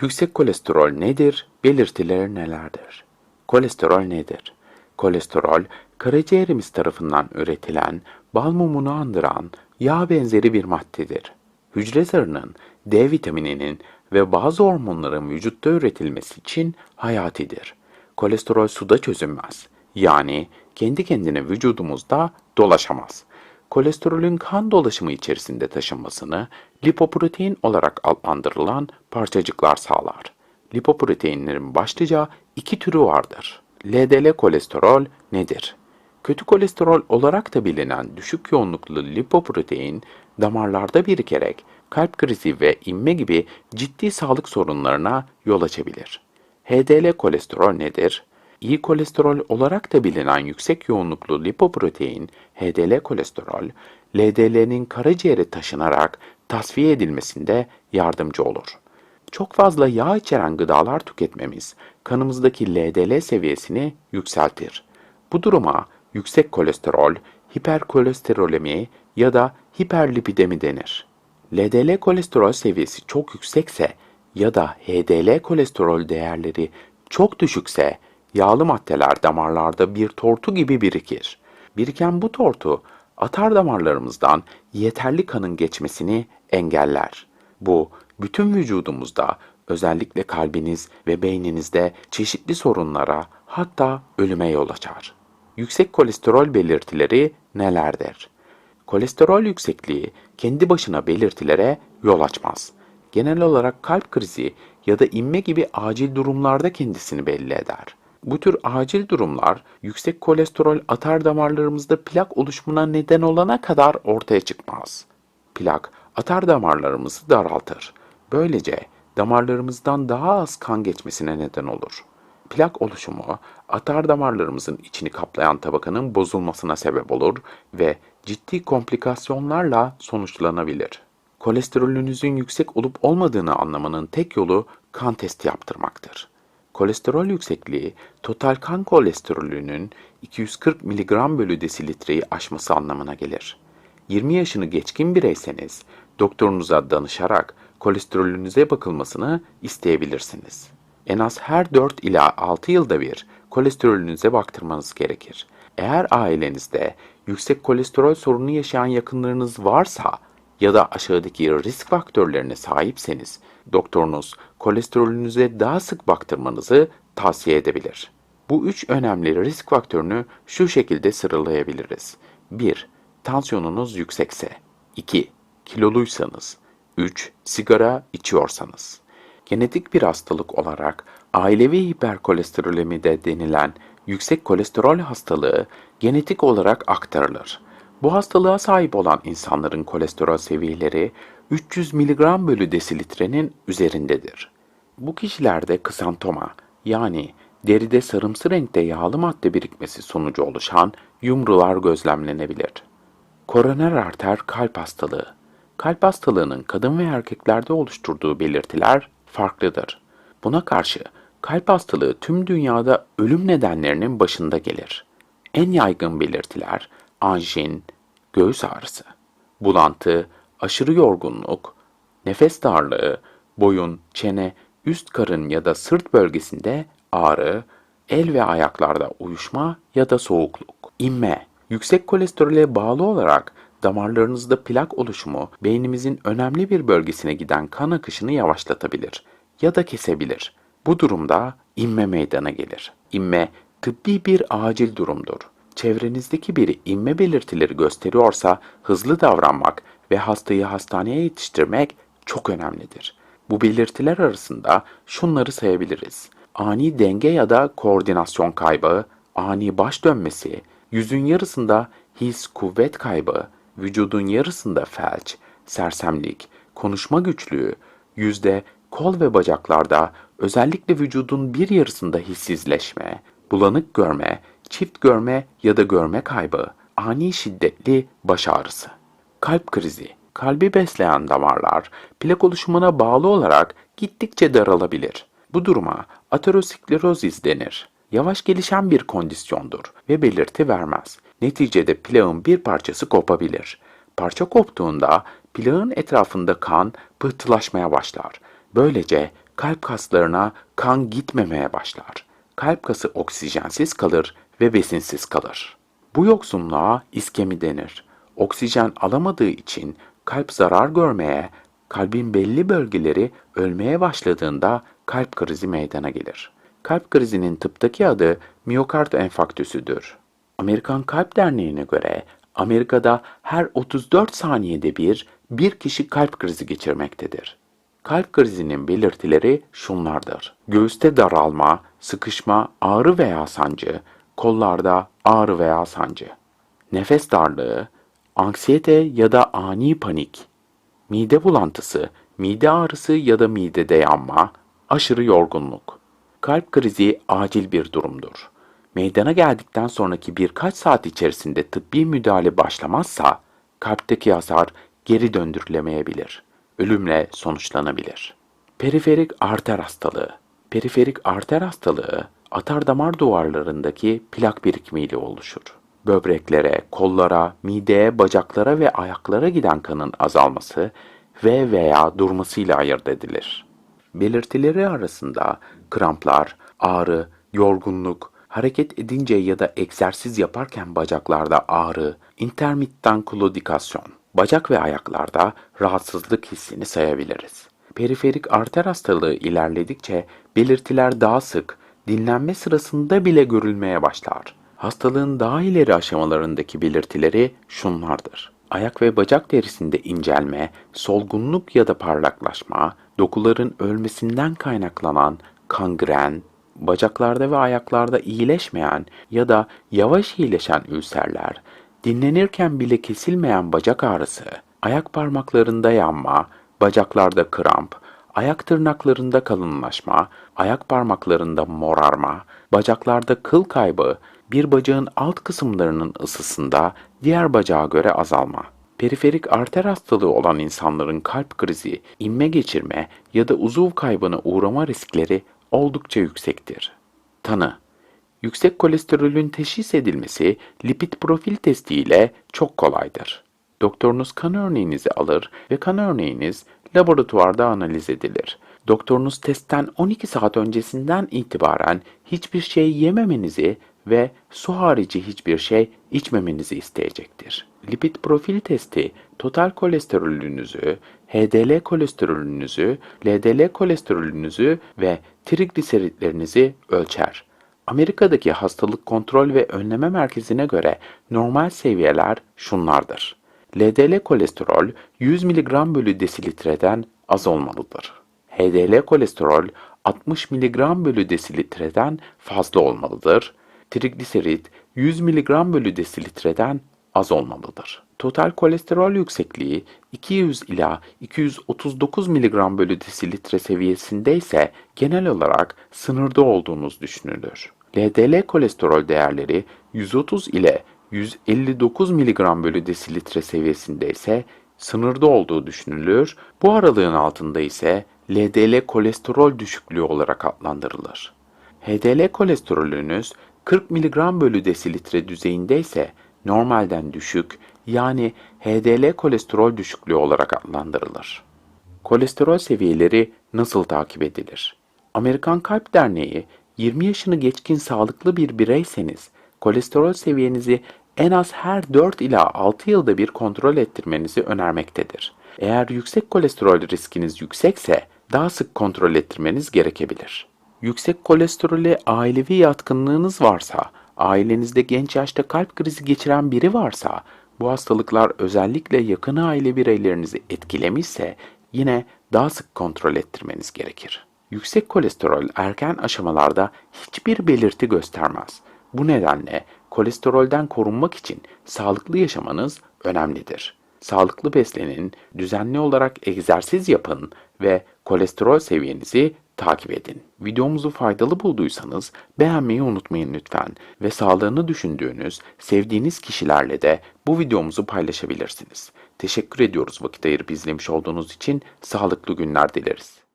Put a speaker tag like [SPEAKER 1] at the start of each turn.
[SPEAKER 1] Yüksek kolesterol nedir? Belirtileri nelerdir? Kolesterol nedir? Kolesterol, karaciğerimiz tarafından üretilen, bal mumunu andıran yağ benzeri bir maddedir. Hücre zarının, D vitamininin ve bazı hormonların vücutta üretilmesi için hayatidir. Kolesterol suda çözünmez. Yani kendi kendine vücudumuzda dolaşamaz kolesterolün kan dolaşımı içerisinde taşınmasını lipoprotein olarak adlandırılan parçacıklar sağlar. Lipoproteinlerin başlıca iki türü vardır. LDL kolesterol nedir? Kötü kolesterol olarak da bilinen düşük yoğunluklu lipoprotein damarlarda birikerek kalp krizi ve inme gibi ciddi sağlık sorunlarına yol açabilir. HDL kolesterol nedir? İyi kolesterol olarak da bilinen yüksek yoğunluklu lipoprotein, HDL kolesterol, LDL'nin karaciğere taşınarak tasfiye edilmesinde yardımcı olur. Çok fazla yağ içeren gıdalar tüketmemiz kanımızdaki LDL seviyesini yükseltir. Bu duruma yüksek kolesterol, hiperkolesterolemi ya da hiperlipidemi denir. LDL kolesterol seviyesi çok yüksekse ya da HDL kolesterol değerleri çok düşükse yağlı maddeler damarlarda bir tortu gibi birikir. Biriken bu tortu atar damarlarımızdan yeterli kanın geçmesini engeller. Bu bütün vücudumuzda özellikle kalbiniz ve beyninizde çeşitli sorunlara hatta ölüme yol açar. Yüksek kolesterol belirtileri nelerdir? Kolesterol yüksekliği kendi başına belirtilere yol açmaz. Genel olarak kalp krizi ya da inme gibi acil durumlarda kendisini belli eder. Bu tür acil durumlar yüksek kolesterol atar damarlarımızda plak oluşumuna neden olana kadar ortaya çıkmaz. Plak atar damarlarımızı daraltır. Böylece damarlarımızdan daha az kan geçmesine neden olur. Plak oluşumu atar damarlarımızın içini kaplayan tabakanın bozulmasına sebep olur ve ciddi komplikasyonlarla sonuçlanabilir. Kolesterolünüzün yüksek olup olmadığını anlamanın tek yolu kan testi yaptırmaktır. Kolesterol yüksekliği total kan kolesterolünün 240 mg bölü desilitreyi aşması anlamına gelir. 20 yaşını geçkin bireyseniz doktorunuza danışarak kolesterolünüze bakılmasını isteyebilirsiniz. En az her 4 ila 6 yılda bir kolesterolünüze baktırmanız gerekir. Eğer ailenizde yüksek kolesterol sorunu yaşayan yakınlarınız varsa ya da aşağıdaki risk faktörlerine sahipseniz doktorunuz kolesterolünüze daha sık baktırmanızı tavsiye edebilir. Bu üç önemli risk faktörünü şu şekilde sıralayabiliriz. 1. Tansiyonunuz yüksekse. 2. Kiloluysanız. 3. Sigara içiyorsanız. Genetik bir hastalık olarak ailevi hiperkolesterolemi de denilen yüksek kolesterol hastalığı genetik olarak aktarılır. Bu hastalığa sahip olan insanların kolesterol seviyeleri 300 mg bölü desilitrenin üzerindedir. Bu kişilerde kısantoma yani deride sarımsı renkte yağlı madde birikmesi sonucu oluşan yumrular gözlemlenebilir. Koroner arter kalp hastalığı. Kalp hastalığının kadın ve erkeklerde oluşturduğu belirtiler farklıdır. Buna karşı kalp hastalığı tüm dünyada ölüm nedenlerinin başında gelir. En yaygın belirtiler anjin, göğüs ağrısı, bulantı, aşırı yorgunluk, nefes darlığı, boyun, çene, üst karın ya da sırt bölgesinde ağrı, el ve ayaklarda uyuşma ya da soğukluk, inme, yüksek kolesterole bağlı olarak damarlarınızda plak oluşumu beynimizin önemli bir bölgesine giden kan akışını yavaşlatabilir ya da kesebilir. Bu durumda inme meydana gelir. İnme tıbbi bir acil durumdur. Çevrenizdeki biri inme belirtileri gösteriyorsa hızlı davranmak ve hastayı hastaneye yetiştirmek çok önemlidir. Bu belirtiler arasında şunları sayabiliriz. Ani denge ya da koordinasyon kaybı, ani baş dönmesi, yüzün yarısında his kuvvet kaybı, vücudun yarısında felç, sersemlik, konuşma güçlüğü, yüzde kol ve bacaklarda özellikle vücudun bir yarısında hissizleşme, bulanık görme, çift görme ya da görme kaybı, ani şiddetli baş ağrısı. Kalp krizi, kalbi besleyen damarlar plak oluşumuna bağlı olarak gittikçe daralabilir. Bu duruma aterosklerozis denir. Yavaş gelişen bir kondisyondur ve belirti vermez. Neticede plağın bir parçası kopabilir. Parça koptuğunda plağın etrafında kan pıhtılaşmaya başlar. Böylece kalp kaslarına kan gitmemeye başlar. Kalp kası oksijensiz kalır ve besinsiz kalır. Bu yoksunluğa iskemi denir. Oksijen alamadığı için kalp zarar görmeye, kalbin belli bölgeleri ölmeye başladığında kalp krizi meydana gelir. Kalp krizinin tıptaki adı miyokard enfarktüsüdür. Amerikan Kalp Derneği'ne göre Amerika'da her 34 saniyede bir bir kişi kalp krizi geçirmektedir. Kalp krizinin belirtileri şunlardır. Göğüste daralma, sıkışma, ağrı veya sancı, kollarda ağrı veya sancı, nefes darlığı, anksiyete ya da ani panik, mide bulantısı, mide ağrısı ya da midede yanma, aşırı yorgunluk. Kalp krizi acil bir durumdur. Meydana geldikten sonraki birkaç saat içerisinde tıbbi müdahale başlamazsa kalpteki hasar geri döndürülemeyebilir. Ölümle sonuçlanabilir. Periferik arter hastalığı. Periferik arter hastalığı atar damar duvarlarındaki plak birikimiyle oluşur. Böbreklere, kollara, mideye, bacaklara ve ayaklara giden kanın azalması ve veya durmasıyla ayırt edilir. Belirtileri arasında kramplar, ağrı, yorgunluk, hareket edince ya da egzersiz yaparken bacaklarda ağrı, intermittan klodikasyon, bacak ve ayaklarda rahatsızlık hissini sayabiliriz. Periferik arter hastalığı ilerledikçe belirtiler daha sık, dinlenme sırasında bile görülmeye başlar. Hastalığın daha ileri aşamalarındaki belirtileri şunlardır. Ayak ve bacak derisinde incelme, solgunluk ya da parlaklaşma, dokuların ölmesinden kaynaklanan kangren, bacaklarda ve ayaklarda iyileşmeyen ya da yavaş iyileşen ülserler, dinlenirken bile kesilmeyen bacak ağrısı, ayak parmaklarında yanma, bacaklarda kramp, ayak tırnaklarında kalınlaşma, ayak parmaklarında morarma, bacaklarda kıl kaybı, bir bacağın alt kısımlarının ısısında diğer bacağa göre azalma. Periferik arter hastalığı olan insanların kalp krizi, inme geçirme ya da uzuv kaybına uğrama riskleri oldukça yüksektir. Tanı Yüksek kolesterolün teşhis edilmesi lipid profil testi ile çok kolaydır. Doktorunuz kan örneğinizi alır ve kan örneğiniz laboratuvarda analiz edilir. Doktorunuz testten 12 saat öncesinden itibaren hiçbir şey yememenizi ve su harici hiçbir şey içmemenizi isteyecektir. Lipid profil testi total kolesterolünüzü, HDL kolesterolünüzü, LDL kolesterolünüzü ve trigliseritlerinizi ölçer. Amerika'daki hastalık kontrol ve önleme merkezine göre normal seviyeler şunlardır. LDL kolesterol 100 mg bölü desilitreden az olmalıdır. HDL kolesterol 60 mg bölü desilitreden fazla olmalıdır. Trigliserit 100 mg bölü desilitreden az olmalıdır. Total kolesterol yüksekliği 200 ila 239 mg bölü desilitre seviyesinde ise genel olarak sınırda olduğunuz düşünülür. LDL kolesterol değerleri 130 ile 159 mg bölü desilitre seviyesinde ise sınırda olduğu düşünülür. Bu aralığın altında ise LDL kolesterol düşüklüğü olarak adlandırılır. HDL kolesterolünüz 40 mg bölü desilitre düzeyinde ise normalden düşük yani HDL kolesterol düşüklüğü olarak adlandırılır. Kolesterol seviyeleri nasıl takip edilir? Amerikan Kalp Derneği 20 yaşını geçkin sağlıklı bir bireyseniz kolesterol seviyenizi en az her 4 ila 6 yılda bir kontrol ettirmenizi önermektedir. Eğer yüksek kolesterol riskiniz yüksekse daha sık kontrol ettirmeniz gerekebilir. Yüksek kolesterole ailevi yatkınlığınız varsa, ailenizde genç yaşta kalp krizi geçiren biri varsa, bu hastalıklar özellikle yakın aile bireylerinizi etkilemişse yine daha sık kontrol ettirmeniz gerekir. Yüksek kolesterol erken aşamalarda hiçbir belirti göstermez. Bu nedenle kolesterolden korunmak için sağlıklı yaşamanız önemlidir. Sağlıklı beslenin, düzenli olarak egzersiz yapın ve kolesterol seviyenizi takip edin. Videomuzu faydalı bulduysanız beğenmeyi unutmayın lütfen ve sağlığını düşündüğünüz, sevdiğiniz kişilerle de bu videomuzu paylaşabilirsiniz. Teşekkür ediyoruz vakit ayırıp izlemiş olduğunuz için. Sağlıklı günler dileriz.